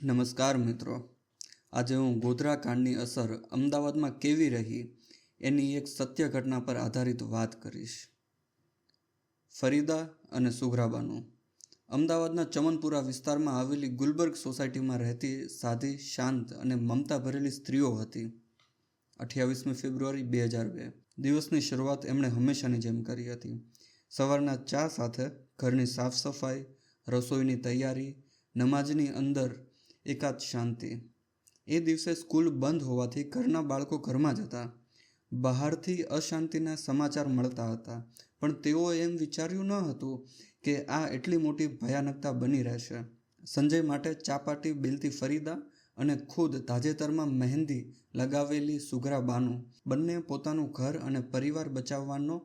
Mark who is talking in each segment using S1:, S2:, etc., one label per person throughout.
S1: નમસ્કાર મિત્રો. આજે હું ગોધરા કાંડની અસર અમદાવાદમાં કેવી રહી એની એક સત્ય ઘટના પર આધારિત વાત કરીશ. ફરીદા અને સુઘરાબાનું. અમદાવાદના ચમનપુરા વિસ્તારમાં આવેલી ગુલબર્ગ સોસાયટીમાં રહેતી સાદી શાંત અને મમતા ભરેલી સ્ત્રીઓ હતી. અઠ્યાવીસમી ફેબ્રુઆરી બે હજાર બે. દિવસની શરૂઆત એમણે હંમેશાની જેમ કરી હતી. સવારના ચા સાથે ઘરની સાફ સફાઈ, રસોઈની તૈયારી, નમાજની અંદર એકાદ શાંતિ. એ દિવસે સ્કૂલ બંધ હોવાથી ઘરના બાળકો ઘરમાં જ હતા. બહારથી અશાંતિના સમાચાર મળતા હતા, પણ તેઓએ એમ વિચાર્યું ન હતું કે આ એટલી મોટી ભયાનકતા બની રહેશે. સંજય માટે ચાપાટી બિલતી ફરીદા અને ખુદ તાજેતરમાં મહેંદી લગાવેલી સુઘરા બાનુ. બંને પોતાનું ઘર અને પરિવાર બચાવવાનો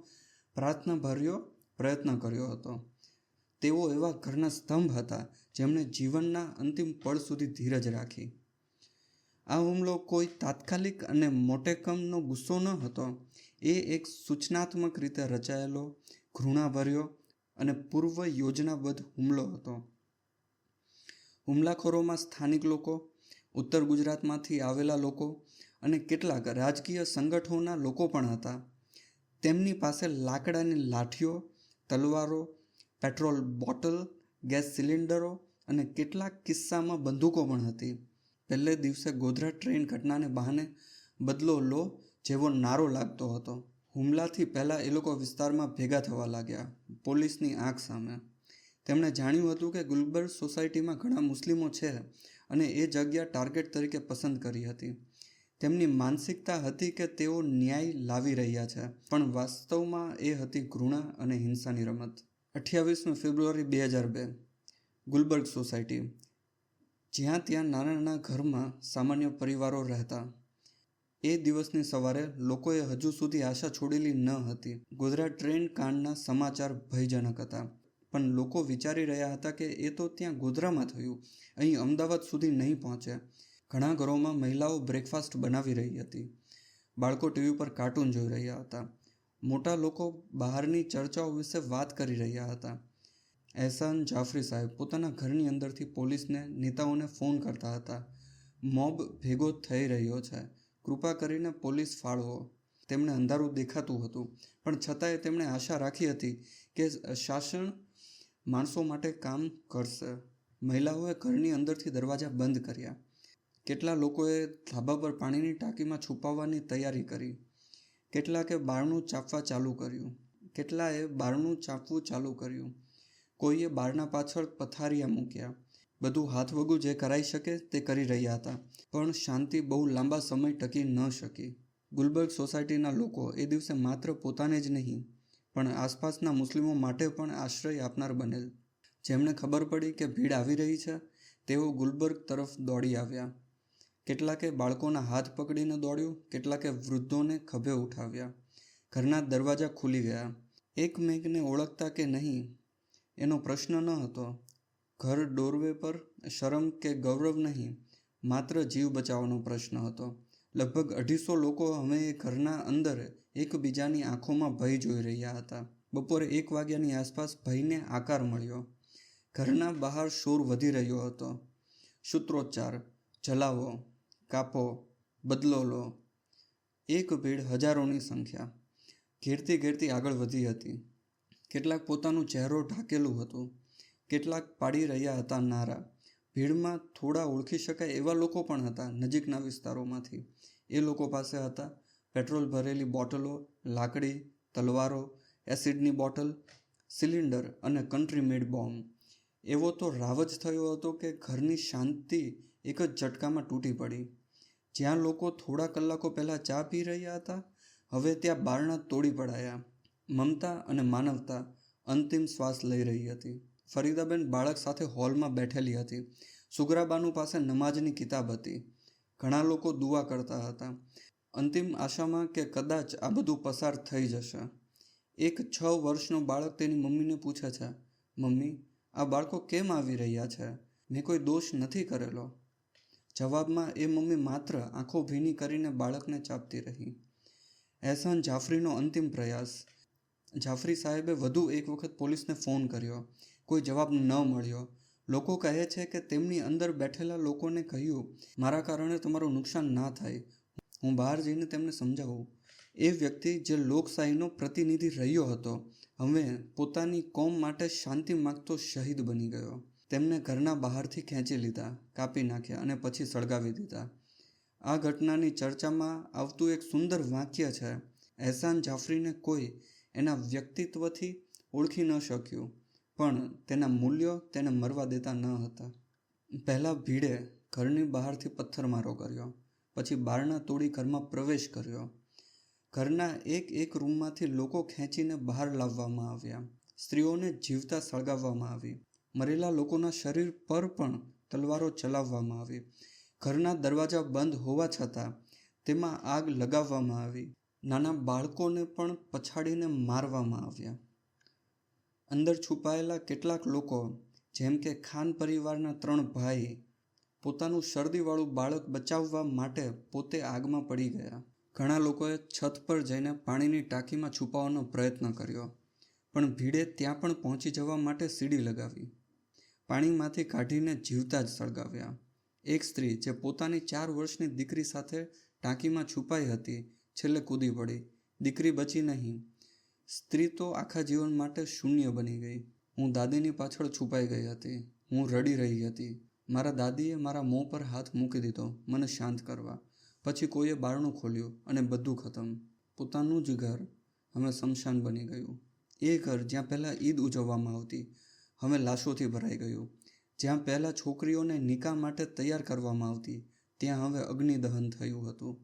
S1: પ્રાર્થનાભર્યો પ્રયત્ન કર્યો હતો. તેઓ એવા ઘરના સ્તંભ હતા, જેમણે જીવનના અંતિમ પળ સુધી ધીરજ રાખી. આ હુમલો કોઈ તાત્કાલિક અને મોટેકમનો ગુસ્સો ન હતો. એ એક સૂચનાત્મક રીતે રચાયેલો, ઘૃણાભર્યો અને પૂર્વ યોજનાબદ્ધ હુમલો હતો. હુમલાખોરોમાં સ્થાનિક લોકો, ઉત્તર ગુજરાતમાંથી આવેલા લોકો અને કેટલાક રાજકીય સંગઠનોના લોકો પણ હતા. તેમની પાસે લાકડાની લાઠીઓ, તલવારો પેટ્રોલ બોટલ, ગેસ સિલિન્ડરો અને કેટલાક કિસ્સામાં બંદૂકો પણ હતી. પહેલે દિવસે ગોધરા ટ્રેન ઘટનાને બહાને બદલો લો જેવો નારો લાગતો હતો. હુમલાથી પહેલાં એ લોકો વિસ્તારમાં ભેગા થવા લાગ્યા, પોલીસની આંખ સામે. તેમણે જાણ્યું હતું કે ગુલબર્ગ સોસાયટીમાં ઘણા મુસ્લિમો છે અને એ જગ્યા ટાર્ગેટ તરીકે પસંદ કરી હતી. તેમની માનસિકતા હતી કે તેઓ ન્યાય લાવી રહ્યા છે, પણ વાસ્તવમાં એ હતી ઘૃણા અને હિંસાની રમત. અઠ્યાવીસમી ફેબ્રુઆરી બે હજાર બે, ગુલબર્ગ સોસાયટી, જ્યાં ત્યાં નાના નાના ઘરમાં સામાન્ય પરિવારો રહેતા. એ દિવસની સવારે લોકોએ હજુ સુધી આશા છોડેલી ન હતી. ગોધરા ટ્રેન કાંડના સમાચાર ભયજનક હતા. પણ લોકો વિચારી રહ્યા હતા કે એ તો ત્યાં ગોધરામાં થયું. અહીં અમદાવાદ સુધી નહીં પહોંચે. ઘણા ઘરોમાં મહિલાઓ બ્રેકફાસ્ટ બનાવી રહી હતી. બાળકો ટીવી પર કાર્ટૂન જોઈ રહ્યા હતા. મોટા લોકો બહારની ચર્ચાઓ વિશે વાત કરી રહ્યા હતા. એહસાન જાફરી સાહેબ પોતાના ઘરની અંદરથી પોલીસને, નેતાઓને ફોન કરતા હતા. મોબ ભેગો થઈ રહ્યો છે. કૃપા કરીને પોલીસ ફાળવો. તેમણે અંધારું દેખાતું હતું, પણ છતાંય તેમણે આશા રાખી હતી કે શાસન માણસો માટે કામ કરશે. મહિલાઓએ ઘરની અંદરથી દરવાજા બંધ કર્યા. કેટલા લોકોએ ધાબા પર પાણીની ટાંકીમાં છુપાવવાની તૈયારી કરી. કેટલાકે બારણું ચાપવા ચાલુ કર્યું. કેટલાએ બારણું ચાપવું ચાલુ કર્યું. કોઈએ બારના પાછળ પથારિયા મૂક્યા. બધું હાથવગું જે કરાઈ શકે તે કરી રહ્યા હતા. પણ શાંતિ બહુ લાંબા સમય ટકી ન શકી. ગુલબર્ગ સોસાયટીના લોકો એ દિવસે માત્ર પોતાને જ નહીં, પણ આસપાસના મુસ્લિમો માટે પણ આશ્રય આપનાર બનેલ. જેમને ખબર પડી કે ભીડ આવી રહી છે, તેઓ ગુલબર્ગ તરફ દોડી આવ્યા. કેટલાકે બાળકોના હાથ પકડીને દોડ્યું, કેટલાકે વૃદ્ધોને ખભે ઉઠાવ્યા. ઘરના દરવાજા ખુલી ગયા. એક મેઘને ઓળખતા કે નહીં, એનો પ્રશ્ન ન હતો. ઘર ડોરવે પર શરમ કે ગૌરવ નહીં, માત્ર જીવ બચાવવાનો પ્રશ્ન હતો. લગભગ અઢીસો લોકો હવે એ ઘરના અંદર એકબીજાની આંખોમાં ભય જોઈ રહ્યા હતા. બપોરે એક વાગ્યાની આસપાસ ભયને આકાર મળ્યો. ઘરના બહાર શોર વધી રહ્યો હતો. સૂત્રોચ્ચાર જલાવો કાપો, બદલો લો. એક ભીડ હજારોની સંખ્યા. ઘેરતી ઘેરતી આગળ વધી હતી. કેટલાક પોતાનું ચહેરો ઢાકેલું હતું. કેટલાક પાડી રહ્યા હતા નારા. ભીડમાં થોડા ઓળખી શકાય એવા લોકો પણ હતા નજીકના વિસ્તારોમાંથી. એ લોકો પાસે હતા પેટ્રોલ ભરેલી બોટલો, લાકડી, તલવારો, એસિડની બોટલ, સિલિન્ડર અને કન્ટ્રી મેડ બોમ્બ એવો તો રાવજ થયો હતો કે ઘરની શાંતિ એક જ ઝટકામાં તૂટી પડી. જ્યાં લોકો થોડા કલાકો પહેલાં ચા પી રહ્યા હતા, હવે ત્યાં બારણા તોડી પડાયા. મમતા અને માનવતા અંતિમ શ્વાસ લઈ રહી હતી. ફરીદાબેન બાળક સાથે હોલમાં બેઠેલી હતી. સુગરાબાનુ પાસે નમાજની કિતાબ હતી. ઘણા લોકો દુઆ કરતા હતા. અંતિમ આશામાં કે કદાચ આ બધું પસાર થઈ જશે. એક છ વર્ષનો બાળક તેની મમ્મીને પૂછે છે, મમ્મી, આ બાળકો કેમ આવી રહ્યા છે? મેં કોઈ દોષ નથી કરેલો. જવાબમાં એ મમ્મી માત્ર આંખો ભીની કરીને બાળકને ચાપતી રહી. એહસાન જાફરીનો અંતિમ પ્રયાસ. જાફરી સાહેબે વધુ એક વખત પોલીસને ફોન કર્યો. કોઈ જવાબ ન મળ્યો. લોકો કહે છે કે તેમની અંદર બેઠેલા લોકોને કહ્યું, મારા કારણે તમારું નુકસાન ના થાય. હું બહાર જઈને તેમને સમજાવું. એ વ્યક્તિ જે લોકશાહીનો પ્રતિનિધિ રહ્યો હતો, હવે પોતાની કોમ માટે શાંતિ માગતો શહીદ બની ગયો. તેમને ઘરના બહારથી ખેંચી લીધા, કાપી નાખ્યા અને પછી સળગાવી દીધા. આ ઘટનાની ચર્ચામાં આવતું એક સુંદર વાક્ય છે, એહસાન જાફરીને કોઈ એના વ્યક્તિત્વથી ઓળખી ન શક્યું, પણ તેના મૂલ્યો તેને મરવા દેતા ન હતા. પહેલાં ભીડે ઘરની બહારથી પથ્થરમારો કર્યો, પછી બારણા તોડી ઘરમાં પ્રવેશ કર્યો. ઘરના એક એક રૂમમાંથી લોકો ખેંચીને બહાર લાવવામાં આવ્યા. સ્ત્રીઓને જીવતા સળગાવવામાં આવી. મરેલા લોકોના શરીર પર પણ તલવારો ચલાવવામાં આવી. ઘરના દરવાજા બંધ હોવા છતાં તેમાં આગ લગાવવામાં આવી. નાના બાળકોને પણ પછાડીને મારવામાં આવ્યા. અંદર છુપાયેલા કેટલાક લોકો, જેમ કે ખાન પરિવારના ત્રણ ભાઈ, પોતાનું શરદીવાળું બાળક બચાવવા માટે પોતે આગમાં પડી ગયા. ઘણા લોકોએ છત પર જઈને પાણીની ટાંકીમાં છુપાવવાનો પ્રયત્ન કર્યો, પણ ભીડે ત્યાં પણ પહોંચી જવા માટે સીડી લગાવી. પાણીમાંથી કાઢીને જીવતા જ સળગાવ્યા. એક સ્ત્રી જે પોતાની ચાર વર્ષની દીકરી સાથે ટાંકીમાં છુપાઈ હતી, છેલ્લે કૂદી પડી દીકરી બચી નહીં. સ્ત્રી તો આખા જીવન માટે શૂન્ય બની ગઈ. હું દાદીની પાછળ છુપાઈ ગઈ હતી. હું રડી રહી હતી. મારા દાદીએ મારા મોં પર હાથ મૂકી દીધો. મને શાંત કરવા. પછી કોઈએ બારણું ખોલ્યું અને બધું ખતમ. પોતાનું જ ઘર હવે શમશાન બની ગયું. એ ઘર જ્યાં પહેલાં ઈદ ઉજવવામાં આવતી હવે લાશોથી ભરાઈ ગયું. જ્યાં પહેલાં છોકરીઓને નિકાહ માટે તૈયાર કરવામાં આવતી, ત્યાં હવે અગ્નિદહન થયું હતું.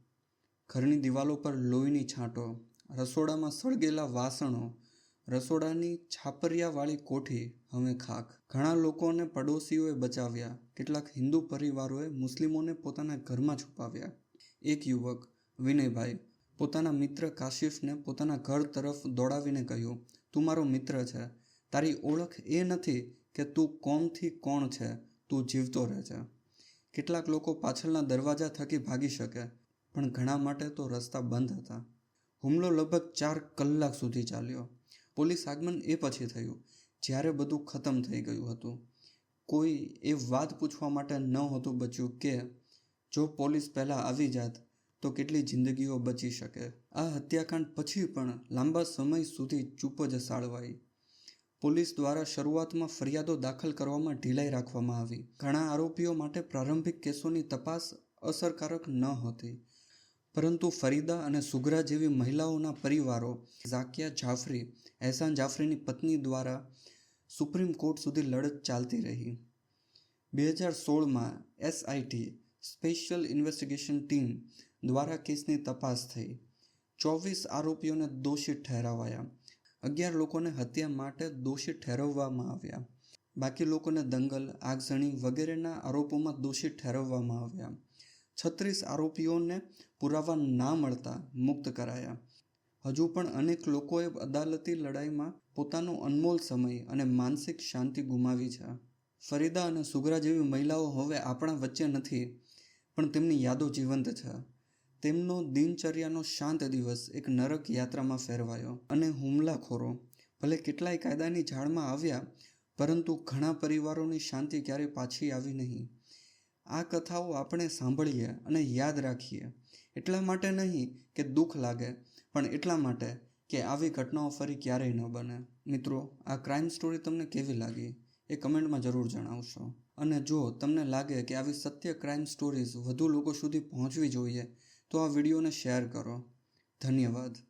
S1: ઘરની દિવાલો પર લોહીની છાંટો, રસોડામાં સળગેલા વાસણો, રસોડાની છાપરિયાવાળી કોઠી, હવે ખાક ઘણા લોકોને પડોશીઓએ બચાવ્યા. કેટલાક હિન્દુ પરિવારોએ મુસ્લિમોને પોતાના ઘરમાં છુપાવ્યા. એક યુવક, વિનયભાઈ, પોતાના મિત્ર કાશિફને પોતાના ઘર તરફ દોડાવીને કહ્યું, તું મારો મિત્ર છે. તારી ઓળખ એ નથી કે તું કોણથી કોણ છે, તું જીવતો રહે છે. કેટલાક લોકો પાછળના દરવાજા થકી ભાગી શકે, પણ ઘણા માટે તો રસ્તા બંધ હતા. હુમલો લગભગ ચાર કલાક સુધી ચાલ્યો. પોલીસ આગમન એ પછી થયું, જ્યારે બધું ખતમ થઈ ગયું હતું. કોઈ એ વાત પૂછવા માટે ન હતું બચ્યું કે, જો પોલીસ પહેલાં આવી જાત, તો કેટલી જિંદગીઓ બચી શકે. આ હત્યાકાંડ પછી પણ લાંબા સમય સુધી ચૂપ જ સાળવાઈ. પોલીસ દ્વારા શરૂઆતમાં ફરિયાદો દાખલ કરવામાં ઢીલાઈ રાખવામાં આવી. ઘણા આરોપીઓ માટે પ્રારંભિક કેસોની તપાસ અસરકારક ન હતી. પરંતુ ફરીદા અને સુગરા જેવી મહિલાઓના પરિવારો, ઝાકિયા જાફરી, એહસાન જાફરીની પત્ની દ્વારા સુપ્રીમ કોર્ટ સુધી લડત ચાલતી રહી. બે હજાર સોળમાં એસઆઈટી, સ્પેશિયલ ઇન્વેસ્ટિગેશન ટીમ દ્વારા કેસની તપાસ થઈ. ચોવીસ આરોપીઓને દોષિત ઠેરાવાયા. અગિયાર લોકોને હત્યા માટે દોષી ઠેરવવામાં આવ્યા. બાકી લોકોને દંગલ, આગઝણી વગેરેના આરોપોમાં દોષી ઠેરવવામાં આવ્યા. છત્રીસ આરોપીઓને પુરાવા ના મળતા મુક્ત કરાયા. હજુ પણ અનેક લોકોએ અદાલતી લડાઈમાં પોતાનો અનમોલ સમય અને માનસિક શાંતિ ગુમાવી છે. ફરીદા અને સુગરા જેવી મહિલાઓ હવે આપણા વચ્ચે નથી, પણ તેમની યાદો જીવંત છે. તેમનો દિનચર્યાનો શાંત દિવસ એક નરક યાત્રામાં ફેરવાયો અને હુમલાખોરો ભલે કેટલાય કાયદાની ઝાડમાં આવ્યા, પરંતુ ઘણા પરિવારોની શાંતિ ક્યારેય પાછી આવી નહીં. આ કથાઓ આપણે સાંભળીએ અને યાદ રાખીએ. એટલા માટે નહીં કે દુઃખ લાગે, પણ એટલા માટે કે આવી ઘટનાઓ ફરી ક્યારેય ન બને. મિત્રો, આ ક્રાઇમ સ્ટોરી તમને કેવી લાગી એ કમેન્ટમાં જરૂર જણાવશો. અને જો તમને લાગે કે આવી સત્ય ક્રાઇમ સ્ટોરીઝ વધુ લોકો સુધી પહોંચવી જોઈએ તો આ વિડીયોને શેર કરો. ધન્યવાદ.